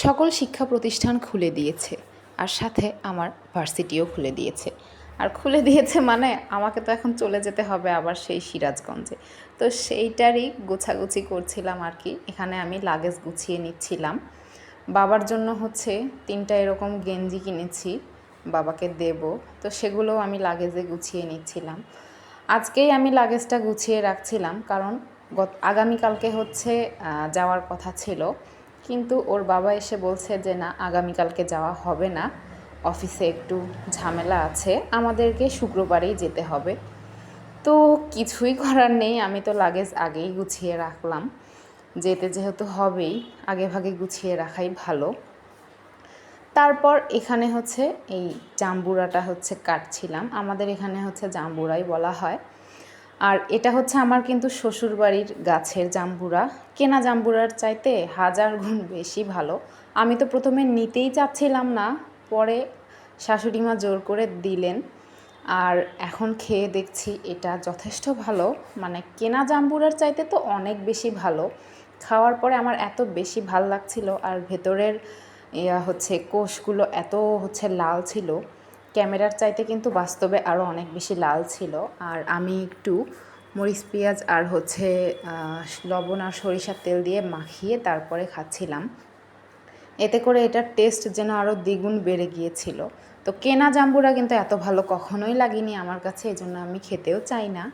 সকল শিক্ষা প্রতিষ্ঠান খুলে দিয়েছে। আর সাথে আমার ভার্সিটিও খুলে দিয়েছে। আর খুলে দিয়েছে মানে আমাকে তো এখন চলে যেতে হবে আবার সেই সিরাজগঞ্জে। তো সেইটারই গোছাগুছি করছিলাম আর কি। এখানে আমি লাগেজ গুছিয়ে নিচ্ছিলাম। বাবার জন্য হচ্ছে তিনটা এরকম গেঞ্জি কিনেছি, বাবাকে দেব। তো সেগুলোও আমি লাগেজে গুছিয়ে নিচ্ছিলাম। আজকেই আমি লাগেজটা গুছিয়ে রাখছিলাম কারণ গত, আগামীকালকে হচ্ছে যাওয়ার কথা ছিল। কিন্তু ওর বাবা এসে বলছে যে, না, আগামীকালকে যাওয়া হবে না। অফিসে একটু ঝামেলা আছে। আমাদেরকে শুক্রবারেই যেতে হবে। তো কিছুই করার নেই। আমি তো লাগেজ আগেই গুছিয়ে রাখলাম। যেতে যেহেতু হবেই, আগে ভাগে গুছিয়ে রাখাই ভালো। তারপর এখানে হচ্ছে এই জাম্বুরাটা হচ্ছে কাটছিলাম। আমাদের এখানে হচ্ছে জাম্বুরাই বলা হয়। আর এটা হচ্ছে আমার কিন্তু শ্বশুরবাড়ির গাছের জাম্বুরা। কেনা জাম্বুরার চাইতে হাজার গুণ বেশি ভালো। আমি তো প্রথমে নিতেই চাচ্ছিলাম না, পরে শাশুড়িমা জোর করে দিলেন। আর এখন খেয়ে দেখছি এটা যথেষ্ট ভালো। মানে কেনা জাম্বুরার চাইতে তো অনেক বেশি ভালো। খাওয়ার পরে আমার এত বেশি ভালো লাগছিল আর ভেতরের ইয়া হচ্ছে কোষগুলো এত হচ্ছে লাল ছিল। ক্যামেরার চাইতে কিন্তু বাস্তবে আরও অনেক বেশি লাল ছিল। আর আমি একটু মরিচ পেঁয়াজ আর হচ্ছে লবণ আর সরিষার তেল দিয়ে মাখিয়ে তারপরে খাচ্ছিলাম। এতে করে এটার টেস্ট যেন আরও দ্বিগুণ বেড়ে গিয়েছিল। তো কেনা জাম্বুরা কিন্তু এত ভালো কখনোই লাগেনি আমার কাছে এই জন্য আমি খেতেও চাই না।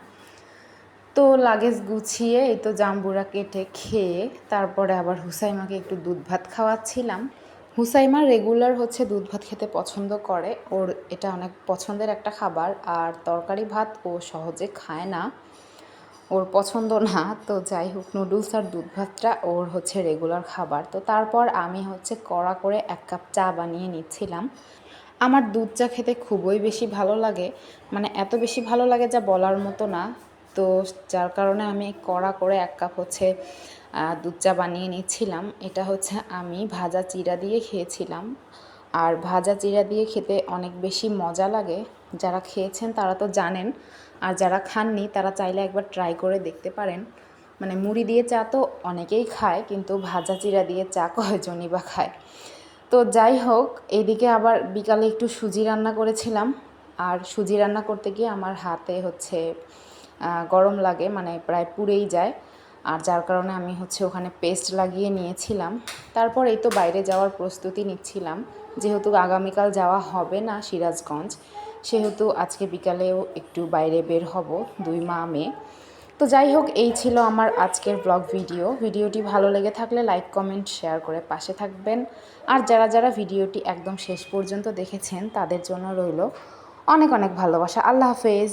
তো লাগেজ গুছিয়ে এই তো জাম্বুরা কেটে খেয়ে তারপরে আবার হুসাইমাকে একটু দুধ ভাত খাওয়াচ্ছিলাম। হুসাইমা রেগুলার হচ্ছে দুধ ভাত খেতে পছন্দ করে। ওর এটা অনেক পছন্দের একটা খাবার। আর তরকারি ভাত ও সহজে খায় না। ওর পছন্দ না। তো যাই হোক, নুডলস আর দুধ ভাতটা ওর হচ্ছে রেগুলার খাবার। তো তারপর আমি হচ্ছে কড়া করে এক কাপ চা বানিয়ে নিচ্ছিলাম। আমার দুধ চা খেতে খুবই বেশি ভালো লাগে। মানে এত বেশি ভালো লাগে যা বলার মতো না। তো যার কারণে আমি কড়া করে এক কাপ হচ্ছে দুধ চা বানিয়ে নিচ্ছিলাম। এটা হচ্ছে আমি ভাজা চিরা দিয়ে খেয়েছিলাম। আর ভাজা চিরা দিয়ে খেতে অনেক বেশি মজা লাগে। যারা খেয়েছেন তারা তো জানেন। আর যারা খাননি তারা চাইলে একবার ট্রাই করে দেখতে পারেন। মানে মুড়ি দিয়ে চা তো অনেকেই খায়, কিন্তু ভাজা চিরা দিয়ে চা কয়জনই বা খায়? তো যাই হোক, এইদিকে আবার বিকালে একটু সুজি রান্না করেছিলাম। আর সুজি রান্না করতে গিয়ে আমার হাতে হচ্ছে গরম লাগে মানে প্রায় পুড়েই যায়। আর যার কারণে আমি হচ্ছে ওখানে পেস্ট লাগিয়ে নিয়েছিলাম। তারপর এই তো বাইরে যাওয়ার প্রস্তুতি নিচ্ছিলাম। যেহেতু আগামীকাল যাওয়া হবে না সিরাজগঞ্জ, সেহেতু আজকে বিকালেও একটু বাইরে বের হব, দুই মা মেয়ে। তো যাই হোক, এই ছিল আমার আজকের ব্লগ ভিডিও ভিডিওটি ভালো লেগে থাকলে লাইক কমেন্ট শেয়ার করে পাশে থাকবেন। আর যারা যারা ভিডিওটি একদম শেষ পর্যন্ত দেখেছেন, তাদের জন্য রইল অনেক অনেক ভালোবাসা। আল্লাহ হাফেজ।